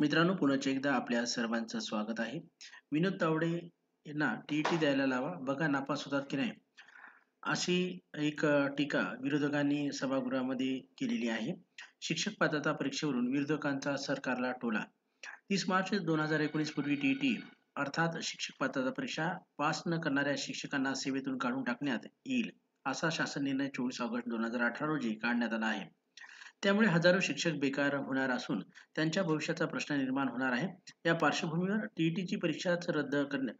मित्रांनो पुन्हा एकदा आपल्या सर्वांचं स्वागत आहे. विनोद तावडे यांना टीईटी द्यायला लावा. बघा नापास होतात की नाही. अशी एक टीका विरोधकांनी सभागृहामध्ये केलेली आहे. शिक्षक पात्रता परीक्षेवरून विरोधकांचा सरकारला टोला. तीस मार्च दोन हजार एकोणीस पूर्वी टीईटी अर्थात शिक्षक पात्रता परीक्षा पास न करणाऱ्या शिक्षकांना सेवेतून काढून टाकण्यात येईल असा शासन निर्णय चोवीस ऑगस्ट दोन हजार अठरा रोजी काढण्यात आला आहे. त्यामुळे हजारो शिक्षक बेकार होणार असून त्यांच्या भविष्याचा प्रश्न निर्माण होणार आहे. या पार्श्वभूमीवर टीईटीची परीक्षाच रद्द करण्या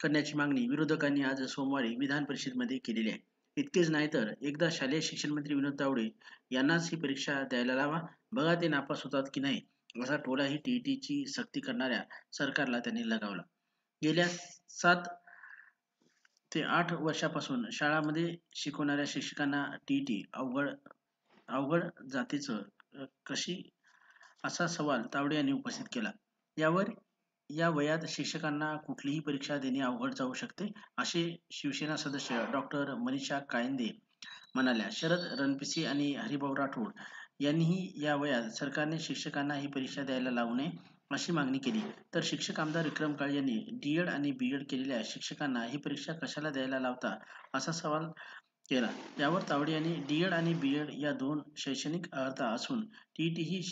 करण्याची मागणी विरोधकांनी आज सोमवारी विधान परिषदेमध्ये केलेली आहे. इतकेच नाही तर एकदा शालेय शिक्षण मंत्री विनोद तावडे यांनाच ही परीक्षा द्यायला लावा. बघा ते नापास होतात की नाही असा टोलाही टीईटीची सक्ती करणाऱ्या सरकारला त्यांनी लगावला. गेल्या सात ते आठ वर्षापासून शाळामध्ये शिकवणाऱ्या शिक्षकांना टीईटी अवघड अवघड जातीचं कशी असा सवाल तावडे यांनी उपस्थित केला. यावर या वयात शिक्षकांना कुठलीही परीक्षा देणे अवघड जाऊ शकते असे शिवसेना सदस्य डॉक्टर मनीषा कायंदे म्हणाल्या. शरद रणपिसे आणि हरिभाऊ राठोड यांनीही या वयात सरकारने शिक्षकांना ही परीक्षा द्यायला लावू नये अशी मागणी केली. तर शिक्षक आमदार विक्रम काळे यांनी डीएड आणि बीएड केलेल्या शिक्षकांना ही परीक्षा कशाला द्यायला लावता असा सवाल केला. त्यावर तावडे यांनी डीएड आणि बीएड या दोन शैक्षणिक अर्हता असून टीईटी ही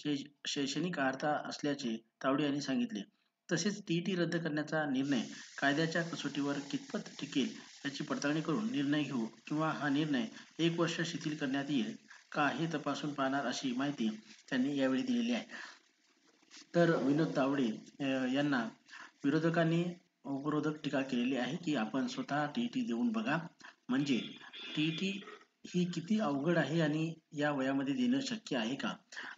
शैक्षणिक अर्हता असल्याचे तावडे यांनी सांगितले. तसेच टीईटी रद्द करण्याचा निर्णय कायद्याच्या कसोटीवर कितपत टिकेल याची पडताळणी करून निर्णय घेऊ किंवा हा निर्णय एक वर्ष शिथिल करण्यात येईल का हे तपासून पाहणार अशी माहिती त्यांनी यावेळी दिलेली आहे. तर विनोद तावडे यांना विरोधकांनी उपरोधक टीका केलेली आहे की आपण स्वतः टीईटी देऊन बघा. म्हणजे टी टी ही किती अवघड आहे आणि या वयामध्ये देणं शक्य आहे का?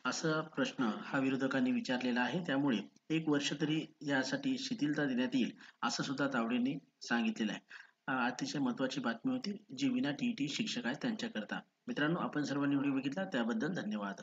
असा प्रश्न हा विरोधकांनी विचारलेला आहे. त्यामुळे एक वर्ष तरी यासाठी शिथिलता देण्यात येईल असं सुद्धा तावडेंनी सांगितलेलं आहे. अतिशय महत्वाची बातमी होती जी विना टी टी शिक्षक आहेत त्यांच्याकरता. मित्रांनो आपण सर्वांनी व्हिडिओ बघितला त्याबद्दल धन्यवाद.